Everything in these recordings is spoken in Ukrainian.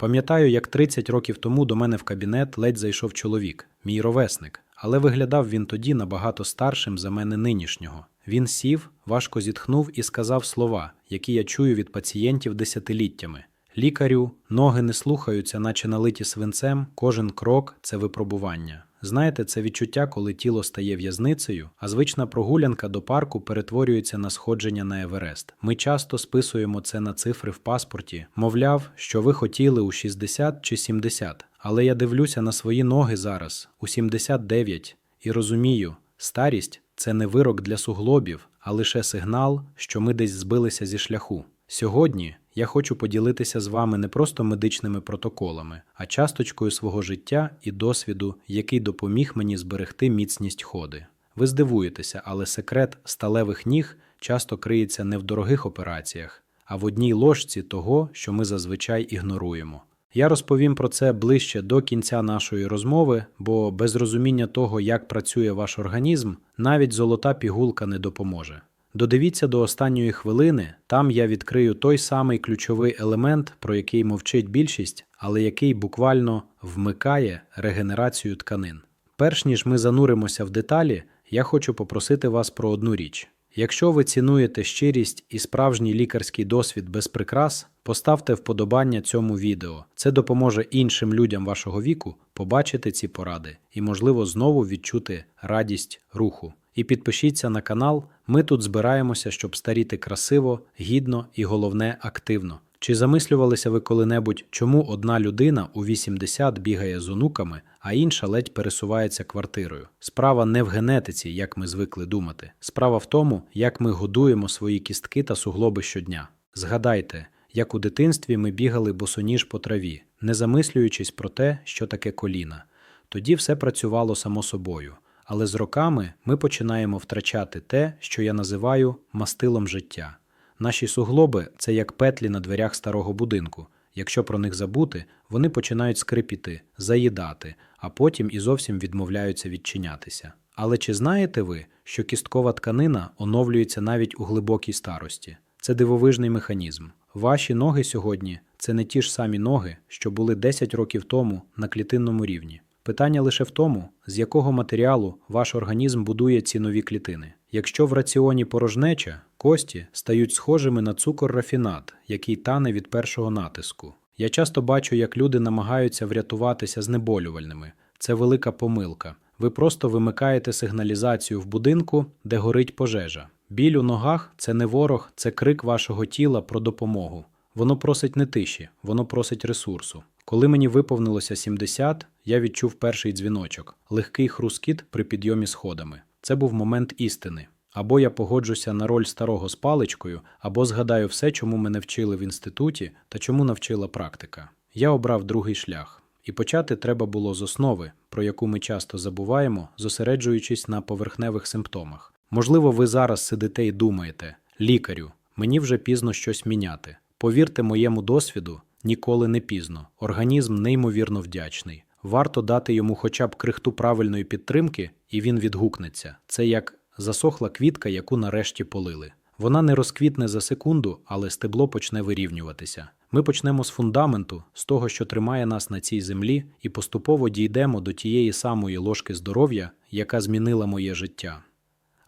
Пам'ятаю, як 30 років тому до мене в кабінет ледь зайшов чоловік, мій ровесник, але виглядав він тоді набагато старшим за мене нинішнього. Він сів, важко зітхнув і сказав слова, які я чую від пацієнтів десятиліттями. Лікарю, ноги не слухаються, наче налиті свинцем, кожен крок це випробування. Знаєте, це відчуття, коли тіло стає в'язницею, а звична прогулянка до парку перетворюється на сходження на Еверест. Ми часто списуємо це на цифри в паспорті, мовляв, що ви хотіли у 60 чи 70. Але я дивлюся на свої ноги зараз у 79 і розумію, старість це не вирок для суглобів, а лише сигнал, що ми десь збилися зі шляху. Сьогодні я хочу поділитися з вами не просто медичними протоколами, а часточкою свого життя і досвіду, який допоміг мені зберегти міцність ходи. Ви здивуєтеся, але секрет сталевих ніг часто криється не в дорогих операціях, а в одній ложці того, що ми зазвичай ігноруємо. Я розповім про це ближче до кінця нашої розмови, бо без розуміння того, як працює ваш організм, навіть золота пігулка не допоможе. Додивіться до останньої хвилини, там я відкрию той самий ключовий елемент, про який мовчить більшість, але який буквально вмикає регенерацію тканин. Перш ніж ми зануримося в деталі, я хочу попросити вас про одну річ. Якщо ви цінуєте щирість і справжній лікарський досвід без прикрас, поставте вподобання цьому відео. Це допоможе іншим людям вашого віку побачити ці поради і, можливо, знову відчути радість руху. І підпишіться на канал. Ми тут збираємося, щоб старіти красиво, гідно і головне активно. Чи замислювалися ви коли-небудь, чому одна людина у 80 бігає з онуками, а інша ледь пересувається квартирою? Справа не в генетиці, як ми звикли думати. Справа в тому, як ми годуємо свої кістки та суглоби щодня. Згадайте, як у дитинстві ми бігали босоніж по траві, не замислюючись про те, що таке коліна. Тоді все працювало само собою. Але з роками ми починаємо втрачати те, що я називаю мастилом життя. Наші суглоби це як петлі на дверях старого будинку. Якщо про них забути, вони починають скрипіти, заїдати, а потім і зовсім відмовляються відчинятися. Але чи знаєте ви, що кісткова тканина оновлюється навіть у глибокій старості? Це дивовижний механізм. Ваші ноги сьогодні це не ті ж самі ноги, що були 10 років тому на клітинному рівні. Питання лише в тому, з якого матеріалу ваш організм будує ці нові клітини. Якщо в раціоні порожнеча, кості стають схожими на цукор рафінат, який тане від першого натиску. Я часто бачу, як люди намагаються врятуватися знеболювальними. Це велика помилка. Ви просто вимикаєте сигналізацію в будинку, де горить пожежа. Біль у ногах це не ворог, це крик вашого тіла про допомогу. Воно просить не тиші, воно просить ресурсу. Коли мені виповнилося 70, я відчув перший дзвіночок, легкий хрускіт при підйомі сходами. Це був момент істини. Або я погоджуся на роль старого з паличкою, або згадаю все, чому мене вчили в інституті та чому навчила практика. Я обрав другий шлях. І почати треба було з основи, про яку ми часто забуваємо, зосереджуючись на поверхневих симптомах. Можливо, ви зараз сидите і думаєте: лікарю, мені вже пізно щось міняти. Повірте моєму досвіду, ніколи не пізно. Організм неймовірно вдячний. Варто дати йому хоча б крихту правильної підтримки, і він відгукнеться. Це як засохла квітка, яку нарешті полили. Вона не розквітне за секунду, але стебло почне вирівнюватися. Ми почнемо з фундаменту, з того, що тримає нас на цій землі, і поступово дійдемо до тієї самої ложки здоров'я, яка змінила моє життя.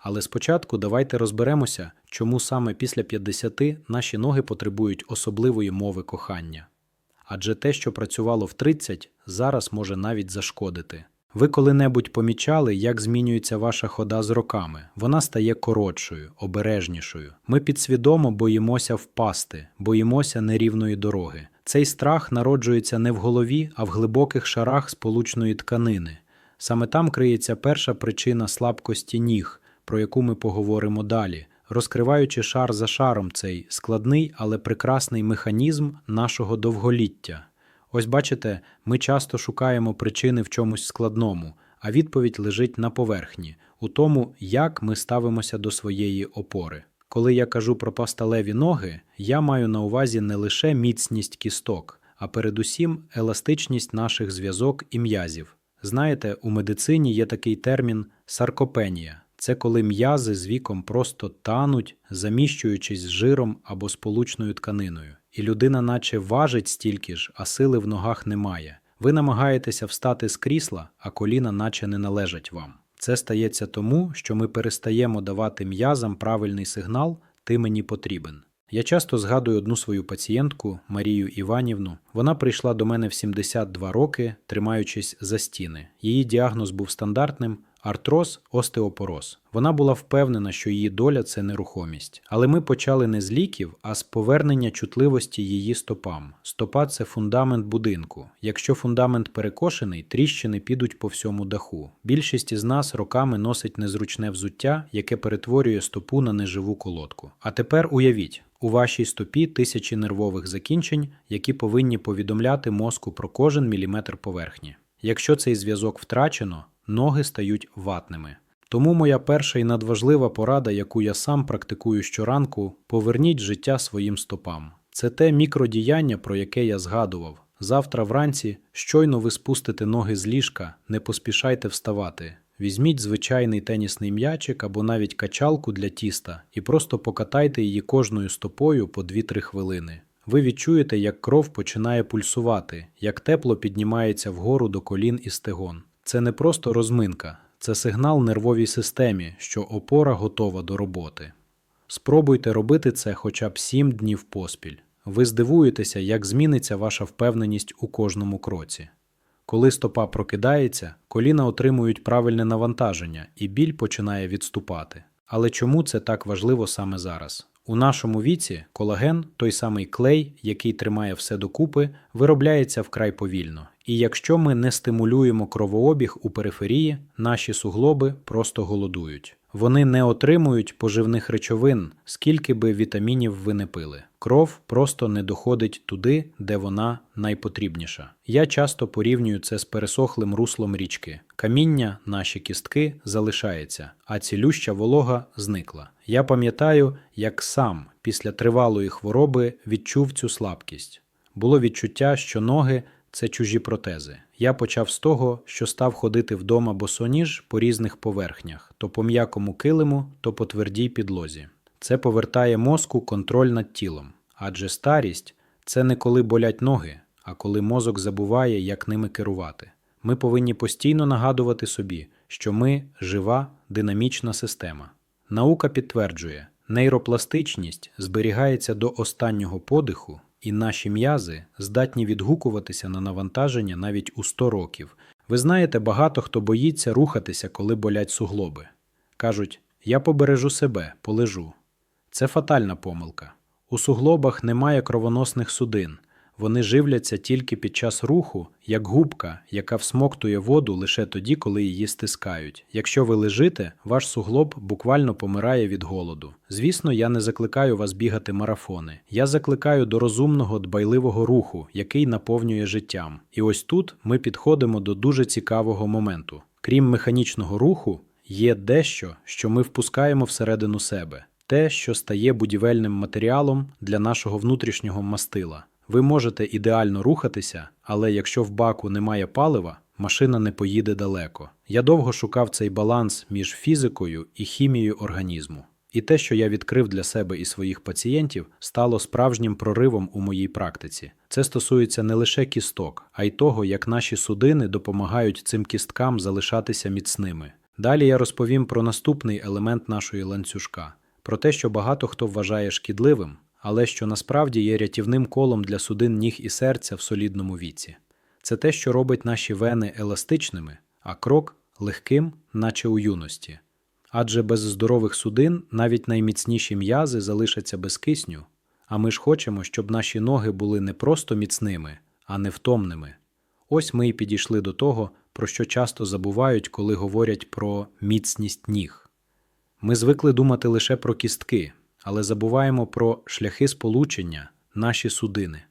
Але спочатку давайте розберемося, чому саме після 50 наші ноги потребують особливої мови кохання. Адже те, що працювало в 30, зараз може навіть зашкодити. Ви коли-небудь помічали, як змінюється ваша хода з роками? Вона стає коротшою, обережнішою. Ми підсвідомо боїмося впасти, боїмося нерівної дороги. Цей страх народжується не в голові, а в глибоких шарах сполучної тканини. Саме там криється перша причина слабкості ніг, про яку ми поговоримо далі, розкриваючи шар за шаром цей складний, але прекрасний механізм нашого довголіття. Ось бачите, ми часто шукаємо причини в чомусь складному, а відповідь лежить на поверхні, у тому, як ми ставимося до своєї опори. Коли я кажу про пасталеві ноги, я маю на увазі не лише міцність кісток, а передусім еластичність наших зв'язок і м'язів. Знаєте, у медицині є такий термін саркопенія. Це коли м'язи з віком просто тануть, заміщуючись з жиром або сполучною тканиною. і людина наче важить стільки ж, а сили в ногах немає. Ви намагаєтеся встати з крісла, а коліна наче не належать вам. Це стається тому, що ми перестаємо давати м'язам правильний сигнал ти мені потрібен. Я часто згадую одну свою пацієнтку Марію Іванівну. Вона прийшла до мене в 72 роки, тримаючись за стіни. Її діагноз був стандартним. Артроз, остеопороз. Вона була впевнена, що її доля це нерухомість. Але ми почали не з ліків, а з повернення чутливості її стопам. Стопа це фундамент будинку. Якщо фундамент перекошений, тріщини підуть по всьому даху. Більшість із нас роками носить незручне взуття, яке перетворює стопу на неживу колодку. А тепер уявіть. У вашій стопі тисячі нервових закінчень, які повинні повідомляти мозку про кожен міліметр поверхні. Якщо цей зв'язок втрачено, ноги стають ватними. Тому моя перша і надважлива порада, яку я сам практикую щоранку, поверніть життя своїм стопам. Це те мікродіяння, про яке я згадував. Завтра вранці, щойно ви спустите ноги з ліжка, не поспішайте вставати. Візьміть звичайний тенісний м'ячик або навіть качалку для тіста і просто покатайте її кожною стопою по 2-3 хвилини. Ви відчуєте, як кров починає пульсувати, як тепло піднімається вгору до колін і стегон. Це не просто розминка, це сигнал нервовій системі, що опора готова до роботи. Спробуйте робити це хоча б 7 днів поспіль. Ви здивуєтеся, як зміниться ваша впевненість у кожному кроці. Коли стопа прокидається, коліна отримують правильне навантаження і біль починає відступати. Але чому це так важливо саме зараз? У нашому віці колаген, той самий клей, який тримає все докупи, виробляється вкрай повільно. І якщо ми не стимулюємо кровообіг у периферії, наші суглоби просто голодують. Вони не отримують поживних речовин, скільки би вітамінів ви не пили. Кров просто не доходить туди, де вона найпотрібніша. Я часто порівнюю це з пересохлим руслом річки. Каміння, наші кістки залишається, а цілюща волога зникла. Я пам'ятаю, як сам після тривалої хвороби відчув цю слабкість. Було відчуття, що ноги це чужі протези. Я почав з того, що став ходити вдома босоніж по різних поверхнях, то по м'якому килиму, то по твердій підлозі. Це повертає мозку контроль над тілом, адже старість це не коли болять ноги, а коли мозок забуває, як ними керувати. Ми повинні постійно нагадувати собі, що ми жива, динамічна система. Наука підтверджує, нейропластичність зберігається до останнього подиху, і наші м'язи здатні відгукуватися на навантаження навіть у 100 років. Ви знаєте, багато хто боїться рухатися, коли болять суглоби. Кажуть, я побережу себе, полежу. Це фатальна помилка. У суглобах немає кровоносних судин. Вони живляться тільки під час руху, як губка, яка всмоктує воду лише тоді, коли її стискають. Якщо ви лежите, ваш суглоб буквально помирає від голоду. Звісно, я не закликаю вас бігати марафони. Я закликаю до розумного, дбайливого руху, який наповнює життям. І ось тут ми підходимо до дуже цікавого моменту. Крім механічного руху, є дещо, що ми впускаємо всередину себе, те, що стає будівельним матеріалом для нашого внутрішнього мастила. Ви можете ідеально рухатися, але якщо в баку немає палива, машина не поїде далеко. Я довго шукав цей баланс між фізикою і хімією організму. І те, що я відкрив для себе і своїх пацієнтів, стало справжнім проривом у моїй практиці. Це стосується не лише кісток, а й того, як наші судини допомагають цим кісткам залишатися міцними. Далі я розповім про наступний елемент нашої ланцюжка, про те, що багато хто вважає шкідливим, але що насправді є рятівним колом для судин ніг і серця в солідному віці. Це те, що робить наші вени еластичними, а крок легким, наче у юності. Адже без здорових судин навіть найміцніші м'язи залишаться без кисню, а ми ж хочемо, щоб наші ноги були не просто міцними, а невтомними. Ось ми й підійшли до того, про що часто забувають, коли говорять про міцність ніг. Ми звикли думати лише про кістки, але забуваємо про шляхи сполучення, наші судини.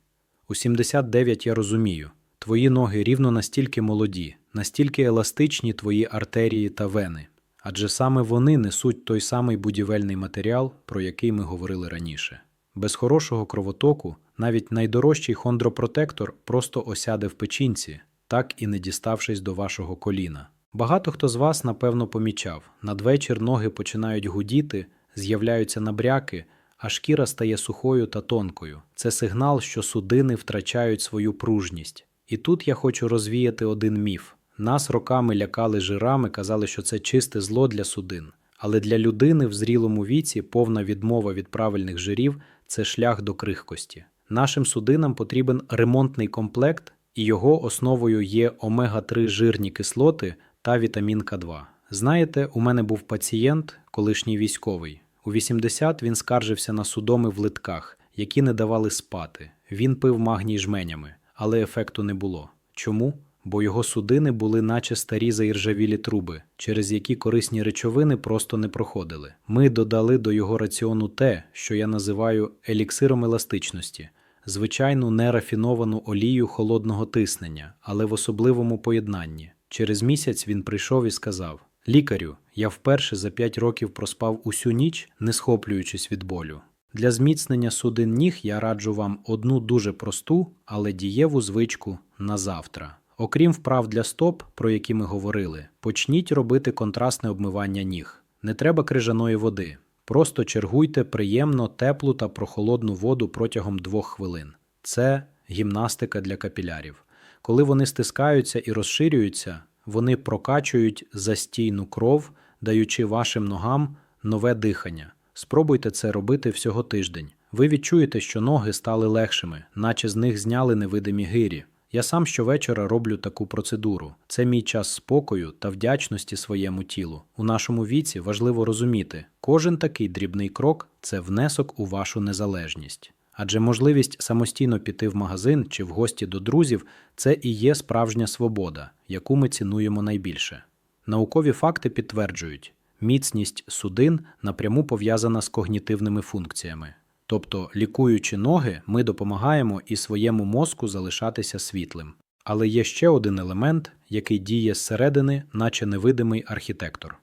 У 79 я розумію, твої ноги рівно настільки молоді, настільки еластичні твої артерії та вени, адже саме вони несуть той самий будівельний матеріал, про який ми говорили раніше. Без хорошого кровотоку навіть найдорожчий хондропротектор просто осяде в печінці, так і не діставшись до вашого коліна. Багато хто з вас, напевно, помічав, надвечір ноги починають гудіти, з'являються набряки, а шкіра стає сухою та тонкою. Це сигнал, що судини втрачають свою пружність. І тут я хочу розвіяти один міф. Нас роками лякали жирами, казали, що це чисте зло для судин. Але для людини в зрілому віці повна відмова від правильних жирів це шлях до крихкості. Нашим судинам потрібен ремонтний комплект, і його основою є омега-3 жирні кислоти та вітамін К2. Знаєте, у мене був пацієнт, колишній військовий. У 80 він скаржився на судоми в литках, які не давали спати. Він пив магній жменями, але ефекту не було. Чому? Бо його судини були наче старі заіржавілі труби, через які корисні речовини просто не проходили. Ми додали до його раціону те, що я називаю еліксиром еластичності, звичайну нерафіновану олію холодного тиснення, але в особливому поєднанні. Через місяць він прийшов і сказав: Лікарю, я вперше за 5 років проспав усю ніч, не схоплюючись від болю. Для зміцнення судин ніг я раджу вам одну дуже просту, але дієву звичку на завтра. Окрім вправ для стоп, про які ми говорили, почніть робити контрастне обмивання ніг. Не треба крижаної води. Просто чергуйте приємно теплу та прохолодну воду протягом двох хвилин. Це гімнастика для капілярів. Коли вони стискаються і розширюються, вони прокачують застійну кров, даючи вашим ногам нове дихання. Спробуйте це робити всього тиждень. Ви відчуєте, що ноги стали легшими, наче з них зняли невидимі гирі. Я сам щовечора роблю таку процедуру. Це мій час спокою та вдячності своєму тілу. У нашому віці важливо розуміти, кожен такий дрібний крок це внесок у вашу незалежність. Адже можливість самостійно піти в магазин чи в гості до друзів це і є справжня свобода, яку ми цінуємо найбільше. Наукові факти підтверджують, міцність судин напряму пов'язана з когнітивними функціями. Тобто, лікуючи ноги, ми допомагаємо і своєму мозку залишатися світлим. Але є ще один елемент, який діє зсередини, наче невидимий архітектор.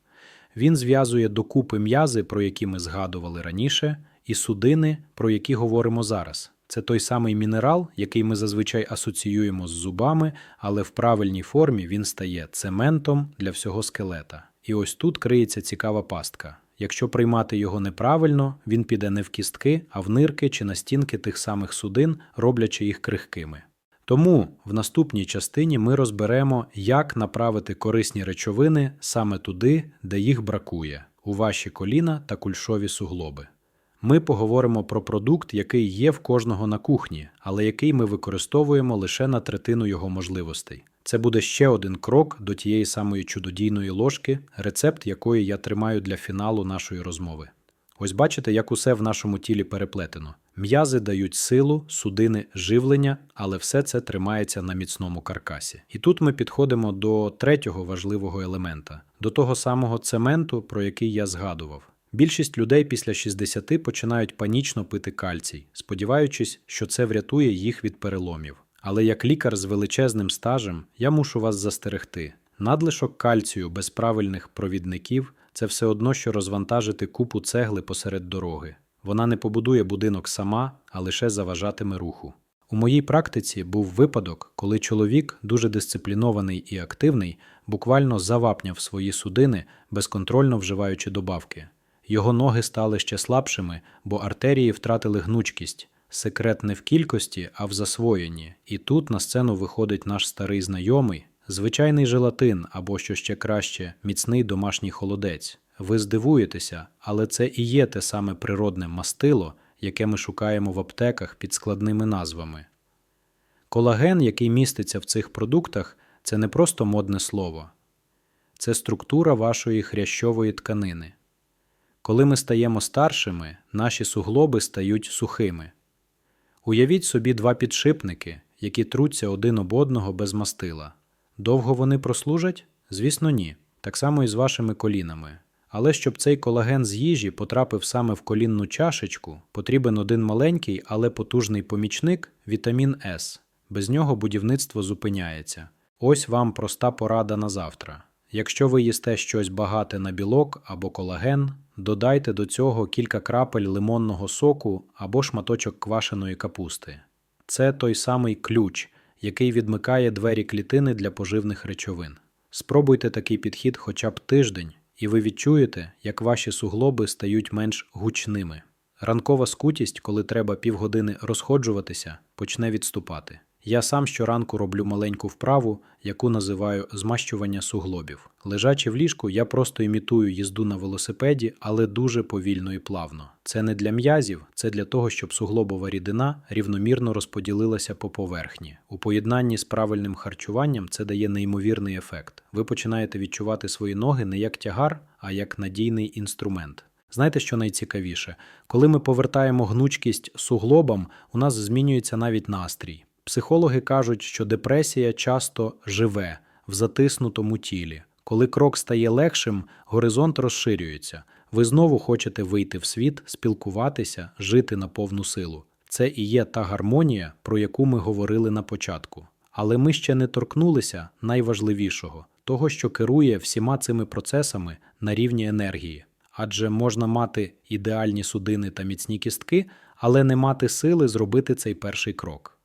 Він зв'язує докупи м'язи, про які ми згадували раніше, і судини, про які говоримо зараз. Це той самий мінерал, який ми зазвичай асоціюємо з зубами, але в правильній формі він стає цементом для всього скелета. І ось тут криється цікава пастка. Якщо приймати його неправильно, він піде не в кістки, а в нирки чи на стінки тих самих судин, роблячи їх крихкими. Тому в наступній частині ми розберемо, як направити корисні речовини саме туди, де їх бракує, у ваші коліна та кульшові суглоби. Ми поговоримо про продукт, який є в кожного на кухні, але який ми використовуємо лише на третину його можливостей. Це буде ще один крок до тієї самої чудодійної ложки, рецепт якої я тримаю для фіналу нашої розмови. Ось бачите, як усе в нашому тілі переплетено. М'язи дають силу, судини живлення, але все це тримається на міцному каркасі. І тут ми підходимо до третього важливого елемента, до того самого цементу, про який я згадував. Більшість людей після 60 починають панічно пити кальцій, сподіваючись, що це врятує їх від переломів. Але як лікар з величезним стажем я мушу вас застерегти. Надлишок кальцію без правильних провідників це все одно, що розвантажити купу цегли посеред дороги. Вона не побудує будинок сама, а лише заважатиме руху. У моїй практиці був випадок, коли чоловік, дуже дисциплінований і активний, буквально завапняв свої судини, безконтрольно вживаючи добавки. Його ноги стали ще слабшими, бо артерії втратили гнучкість. Секрет не в кількості, а в засвоєнні. І тут на сцену виходить наш старий знайомий, звичайний желатин або, що ще краще, міцний домашній холодець. Ви здивуєтеся, але це і є те саме природне мастило, яке ми шукаємо в аптеках під складними назвами. Колаген, який міститься в цих продуктах, це не просто модне слово, це структура вашої хрящової тканини. Коли ми стаємо старшими, наші суглоби стають сухими. Уявіть собі два підшипники, які труться один об одного без мастила. Довго вони прослужать? Звісно, ні. Так само і з вашими колінами. Але щоб цей колаген з їжі потрапив саме в колінну чашечку, потрібен один маленький, але потужний помічник вітамін С. Без нього будівництво зупиняється. Ось вам проста порада на завтра. Якщо ви їсте щось багате на білок або колаген, додайте до цього кілька крапель лимонного соку або шматочок квашеної капусти. Це той самий ключ, який відмикає двері клітини для поживних речовин. Спробуйте такий підхід хоча б тиждень, і ви відчуєте, як ваші суглоби стають менш гучними. Ранкова скутість, коли треба півгодини розходжуватися, почне відступати. Я сам щоранку роблю маленьку вправу, яку називаю змащування суглобів. Лежачи в ліжку, я просто імітую їзду на велосипеді, але дуже повільно і плавно. Це не для м'язів, це для того, щоб суглобова рідина рівномірно розподілилася по поверхні. У поєднанні з правильним харчуванням це дає неймовірний ефект. Ви починаєте відчувати свої ноги не як тягар, а як надійний інструмент. Знаєте, що найцікавіше? Коли ми повертаємо гнучкість суглобам, у нас змінюється навіть настрій. Психологи кажуть, що депресія часто живе в затиснутому тілі. Коли крок стає легшим, горизонт розширюється. Ви знову хочете вийти в світ, спілкуватися, жити на повну силу. Це і є та гармонія, про яку ми говорили на початку. Але ми ще не торкнулися найважливішого того, що керує всіма цими процесами на рівні енергії. Адже можна мати ідеальні судини та міцні кістки, але не мати сили зробити цей перший крок.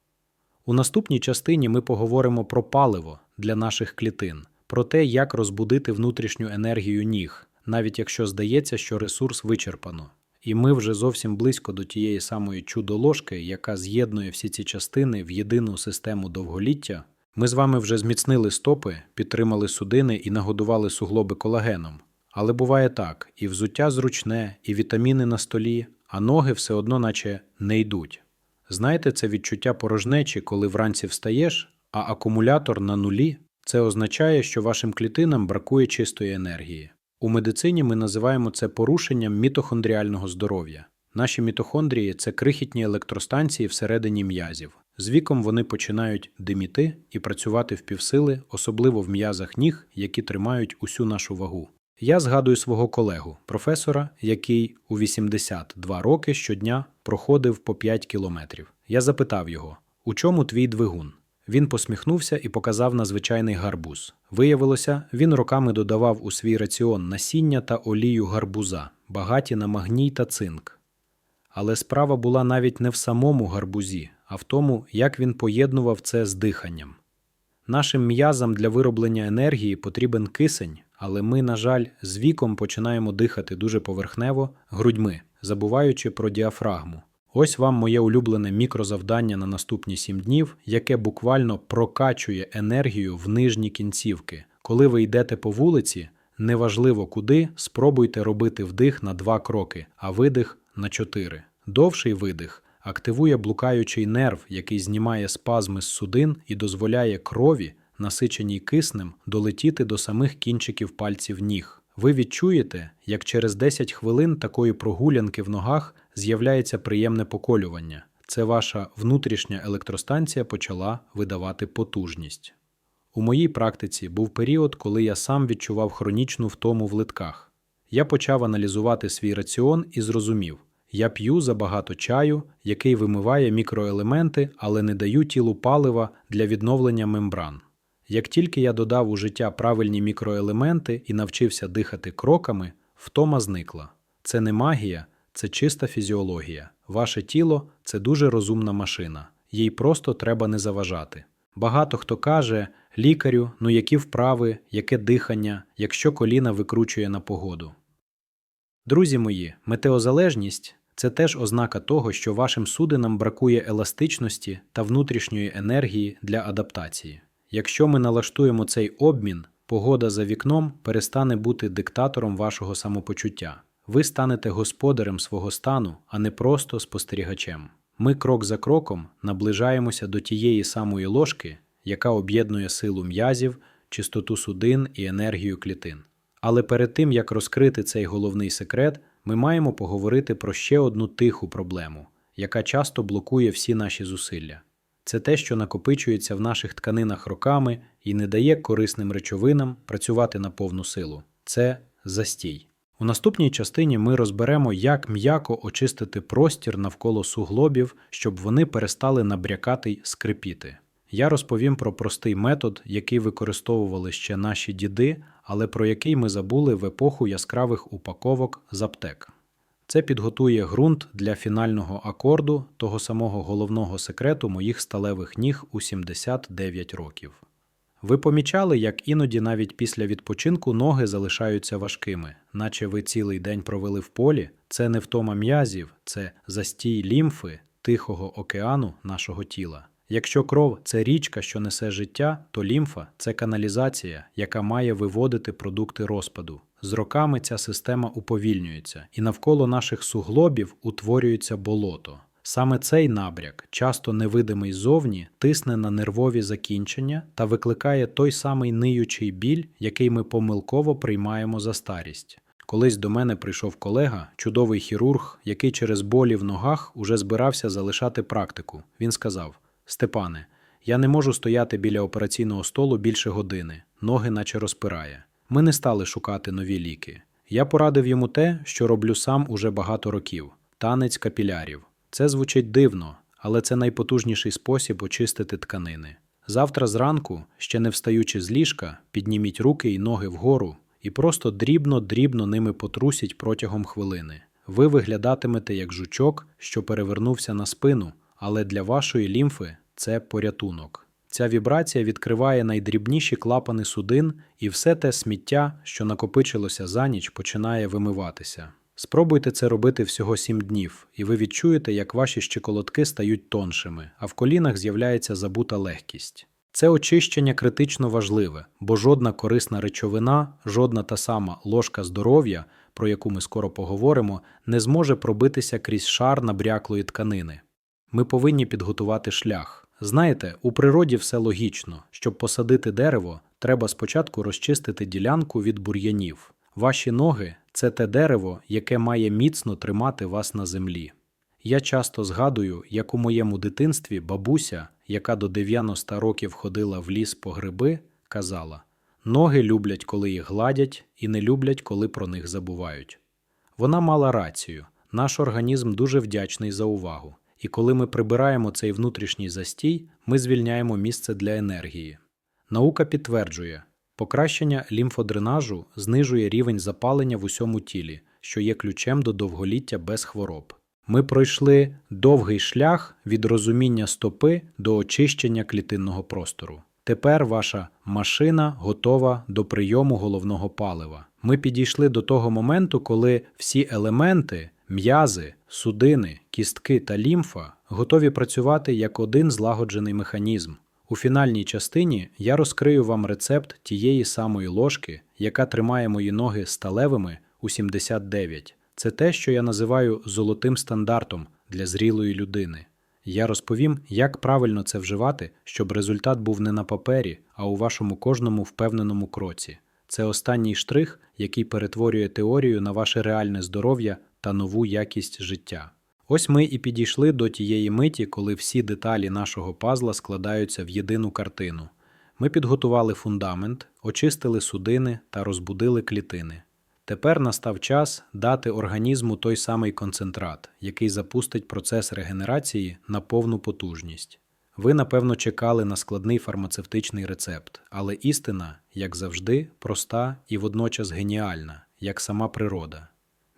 У наступній частині ми поговоримо про паливо для наших клітин, про те, як розбудити внутрішню енергію ніг, навіть якщо здається, що ресурс вичерпано. І ми вже зовсім близько до тієї самої чудо-ложки, яка з'єднує всі ці частини в єдину систему довголіття. Ми з вами вже зміцнили стопи, підтримали судини і нагодували суглоби колагеном. Але буває так: і взуття зручне, і вітаміни на столі, а ноги все одно, наче не йдуть. Знаєте, це відчуття порожнечі, коли вранці встаєш, а акумулятор на нулі це означає, що вашим клітинам бракує чистої енергії. У медицині ми називаємо це порушенням мітохондріального здоров'я. Наші мітохондрії це крихітні електростанції всередині м'язів. З віком вони починають диміти і працювати в півсили, особливо в м'язах ніг, які тримають усю нашу вагу. Я згадую свого колегу, професора, який у 82 роки щодня проходив по 5 кілометрів. Я запитав його, у чому твій двигун? Він посміхнувся і показав на звичайний гарбуз. Виявилося, він роками додавав у свій раціон насіння та олію гарбуза, багаті на магній та цинк. Але справа була навіть не в самому гарбузі, а в тому, як він поєднував це з диханням. Нашим м'язам для вироблення енергії потрібен кисень, але ми, на жаль, з віком починаємо дихати дуже поверхнево грудьми, забуваючи про діафрагму. Ось вам моє улюблене мікрозавдання на наступні 7 днів, яке буквально прокачує енергію в нижні кінцівки. Коли ви йдете по вулиці, неважливо куди, спробуйте робити вдих на 2 кроки, а видих на 4. Довший видих активує блукаючий нерв, який знімає спазми з судин і дозволяє крові, насиченій киснем, долетіти до самих кінчиків пальців ніг. Ви відчуєте, як через 10 хвилин такої прогулянки в ногах з'являється приємне поколювання. Це ваша внутрішня електростанція почала видавати потужність. У моїй практиці був період, коли я сам відчував хронічну втому в литках. Я почав аналізувати свій раціон і зрозумів, я п'ю забагато чаю, який вимиває мікроелементи, але не даю тілу палива для відновлення мембран. Як тільки я додав у життя правильні мікроелементи і навчився дихати кроками, втома зникла. Це не магія, це чиста фізіологія. Ваше тіло це дуже розумна машина, їй просто треба не заважати. Багато хто каже, лікарю, ну які вправи, яке дихання, якщо коліна викручує на погоду. Друзі мої, метеозалежність це теж ознака того, що вашим судинам бракує еластичності та внутрішньої енергії для адаптації. Якщо ми налаштуємо цей обмін, погода за вікном перестане бути диктатором вашого самопочуття. Ви станете господарем свого стану, а не просто спостерігачем. Ми крок за кроком наближаємося до тієї самої ложки, яка об'єднує силу м'язів, чистоту судин і енергію клітин. Але перед тим як розкрити цей головний секрет, ми маємо поговорити про ще одну тиху проблему, яка часто блокує всі наші зусилля. Це те, що накопичується в наших тканинах роками і не дає корисним речовинам працювати на повну силу. Це застій. У наступній частині ми розберемо, як м'яко очистити простір навколо суглобів, щоб вони перестали набрякати й скрипіти. Я розповім про простий метод, який використовували ще наші діди, але про який ми забули в епоху яскравих упаковок з аптек. Це підготує ґрунт для фінального акорду того самого головного секрету моїх сталевих ніг у 79 років. Ви помічали, як іноді навіть після відпочинку ноги залишаються важкими, наче ви цілий день провели в полі? Це не втома м'язів, це застій лімфи Тихого океану нашого тіла. Якщо кров це річка, що несе життя, то лімфа це каналізація, яка має виводити продукти розпаду. З роками ця система уповільнюється, і навколо наших суглобів утворюється болото. Саме цей набряк, часто невидимий зовні, тисне на нервові закінчення та викликає той самий ниючий біль, який ми помилково приймаємо за старість. Колись до мене прийшов колега, чудовий хірург, який через болі в ногах уже збирався залишати практику. Він сказав: Степане, я не можу стояти біля операційного столу більше години, ноги наче розпирає. Ми не стали шукати нові ліки. Я порадив йому те, що роблю сам уже багато років танець капілярів. Це звучить дивно, але це найпотужніший спосіб очистити тканини. Завтра зранку, ще не встаючи з ліжка, підніміть руки і ноги вгору і просто дрібно-дрібно ними потрусіть протягом хвилини. Ви виглядатимете як жучок, що перевернувся на спину, але для вашої лімфи це порятунок. Ця вібрація відкриває найдрібніші клапани судин, і все те сміття, що накопичилося за ніч, починає вимиватися. Спробуйте це робити всього 7 днів, і ви відчуєте, як ваші щиколотки стають тоншими, а в колінах з'являється забута легкість. Це очищення критично важливе, бо жодна корисна речовина, жодна та сама ложка здоров'я, про яку ми скоро поговоримо, не зможе пробитися крізь шар набряклої тканини. Ми повинні підготувати шлях. Знаєте, у природі все логічно. Щоб посадити дерево, треба спочатку розчистити ділянку від бур'янів. Ваші ноги це те дерево, яке має міцно тримати вас на землі. Я часто згадую, як у моєму дитинстві бабуся, яка до 90 років ходила в ліс по гриби, казала: ноги люблять, коли їх гладять, і не люблять, коли про них забувають. Вона мала рацію. Наш організм дуже вдячний за увагу. І коли ми прибираємо цей внутрішній застій, ми звільняємо місце для енергії. Наука підтверджує, покращення лімфодренажу знижує рівень запалення в усьому тілі, що є ключем до довголіття без хвороб. Ми пройшли довгий шлях від розуміння стопи до очищення клітинного простору. Тепер ваша машина готова до прийому головного палива. Ми підійшли до того моменту, коли всі елементи, м'язи, судини, кістки та лімфа готові працювати як один злагоджений механізм. У фінальній частині я розкрию вам рецепт тієї самої ложки, яка тримає мої ноги сталевими у 79. Це те, що я називаю золотим стандартом для зрілої людини. Я розповім, як правильно це вживати, щоб результат був не на папері, а у вашому кожному впевненому кроці. Це останній штрих, який перетворює теорію на ваше реальне здоров'я та нову якість життя. Ось ми і підійшли до тієї миті, коли всі деталі нашого пазла складаються в єдину картину. Ми підготували фундамент, очистили судини та розбудили клітини. Тепер настав час дати організму той самий концентрат, який запустить процес регенерації на повну потужність. Ви, напевно, чекали на складний фармацевтичний рецепт, але істина, як завжди, проста і водночас геніальна, як сама природа.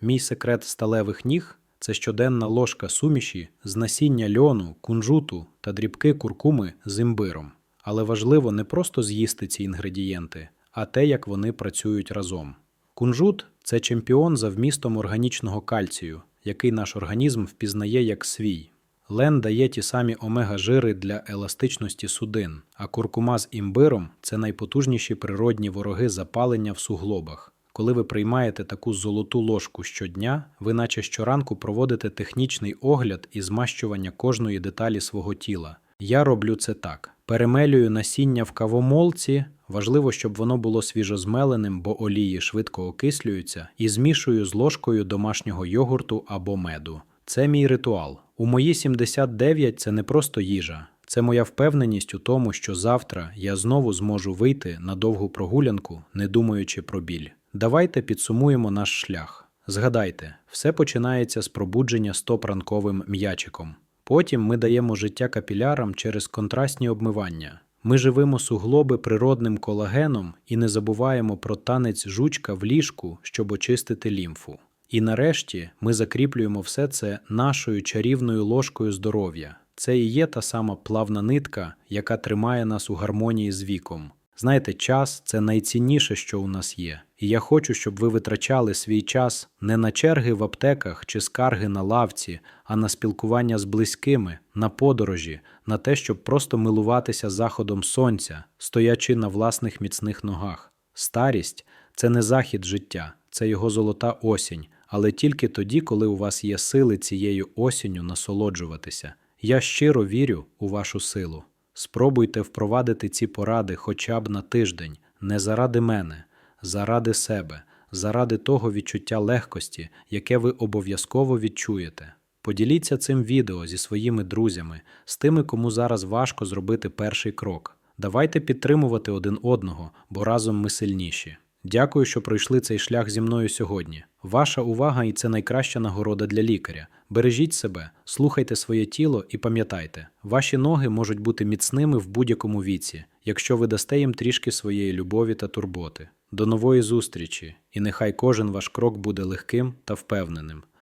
Мій секрет сталевих ніг це щоденна ложка суміші з насіння льону, кунжуту та дрібки куркуми з імбиром. Але важливо не просто з'їсти ці інгредієнти, а те, як вони працюють разом. Кунжут це чемпіон за вмістом органічного кальцію, який наш організм впізнає як свій. Лен дає ті самі омега-жири для еластичності судин, а куркума з імбиром це найпотужніші природні вороги запалення в суглобах. Коли ви приймаєте таку золоту ложку щодня, ви наче щоранку проводите технічний огляд і змащування кожної деталі свого тіла. Я роблю це так: перемелюю насіння в кавомолці. Важливо, щоб воно було свіжозмеленим, бо олії швидко окислюються, і змішую з ложкою домашнього йогурту або меду. Це мій ритуал. У мої 79 це не просто їжа, це моя впевненість у тому, що завтра я знову зможу вийти на довгу прогулянку, не думаючи про біль. Давайте підсумуємо наш шлях. Згадайте, все починається з пробудження стоп ранковим м'ячиком. Потім ми даємо життя капілярам через контрастні обмивання. Ми живимо суглоби природним колагеном і не забуваємо про танець жучка в ліжку, щоб очистити лімфу. І нарешті ми закріплюємо все це нашою чарівною ложкою здоров'я. Це і є та сама плавна нитка, яка тримає нас у гармонії з віком. Знаєте, час це найцінніше, що у нас є. І я хочу, щоб ви витрачали свій час не на черги в аптеках чи скарги на лавці, а на спілкування з близькими, на подорожі, на те, щоб просто милуватися заходом сонця, стоячи на власних міцних ногах. Старість це не захід життя, це його золота осінь, але тільки тоді, коли у вас є сили цією осінню насолоджуватися. Я щиро вірю у вашу силу. Спробуйте впровадити ці поради хоча б на тиждень, не заради мене, заради себе, заради того відчуття легкості, яке ви обов'язково відчуєте. Поділіться цим відео зі своїми друзями, з тими, кому зараз важко зробити перший крок. Давайте підтримувати один одного, бо разом ми сильніші. Дякую, що пройшли цей шлях зі мною сьогодні. Ваша увага і це найкраща нагорода для лікаря. Бережіть себе, слухайте своє тіло і пам'ятайте, ваші ноги можуть бути міцними в будь-якому віці, якщо ви дасте їм трішки своєї любові та турботи. До нової зустрічі, і нехай кожен ваш крок буде легким та впевненим.